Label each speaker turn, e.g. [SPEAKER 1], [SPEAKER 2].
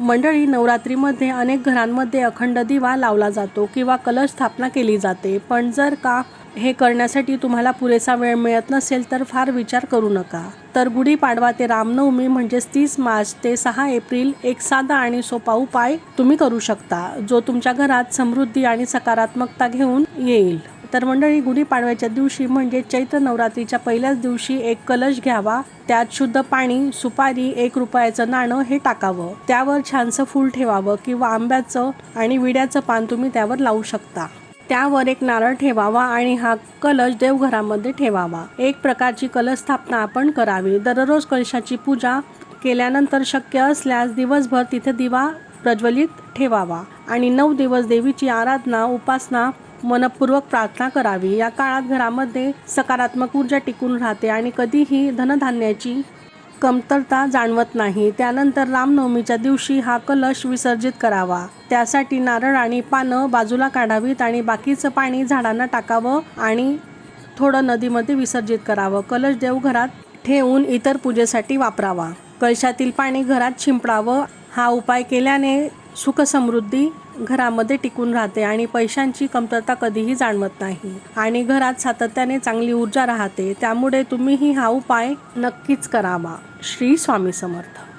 [SPEAKER 1] मंडळी नवरात्रीमध्ये अनेक घरांमध्ये अखंड दिवा लावला जातो किंवा कलश स्थापना केली जाते. पण जर का हे करण्यासाठी तुम्हाला पुरेसा वेळ मिळत नसेल तर फार विचार करू नका. तर गुढीपाडवा ते रामनवमी म्हणजेच तीस मार्च ते सहा एप्रिल एक साधा आणि सोपा उपाय तुम्ही करू शकता जो तुमच्या घरात समृद्धी आणि सकारात्मकता घेऊन येईल. तर मंडळी गुढीपाडव्याच्या दिवशी म्हणजे चैत्र नवरात्रीच्या पहिल्याच दिवशी एक कलश घ्यावा त्यात शुद्ध पाणी सुपारी एक रुपयाचं नाणं हे टाकावं. त्यावर छानसं फूल ठेवावं किंवा आंब्याचं आणि विड्याचं पान तुम्ही त्यावर लावू शकता. त्यावर एक नारळ ठेवावा आणि हा कलश देवघरामध्ये ठेवावा. एक प्रकारची कलश स्थापना आपण करावी. दररोज कलशाची पूजा केल्यानंतर शक्य असल्यास दिवसभर तिथे दिवा प्रज्वलित ठेवावा. आणि नऊ दिवस देवीची आराधना उपासना मनपूर्वक प्रार्थना करावी. या काळात घरामध्ये सकारात्मक ऊर्जा टिकून राहते आणि कधीही धनधान्याची कमतरता जाणवत नाही. त्यानंतर रामनवमीच्या दिवशी हा कलश विसर्जित करावा. त्यासाठी नारळ आणि पानं बाजूला काढावीत आणि बाकीचं पाणी झाडांना टाकावं आणि थोडं नदीमध्ये विसर्जित करावं. कलश देवघरात ठेवून इतर पूजेसाठी वापरावा. कलशातील पाणी घरात शिंपडावं. हा उपाय केल्याने सुखसमृद्धी घरामध्ये टिकून राहते आणि पैशांची कमतरता कधीही जाणवत नाही. आणि घरात सातत्याने चांगली ऊर्जा राहते त्यामुळे तुम्हीही हा उपाय नक्कीच करावा. श्री स्वामी समर्थ.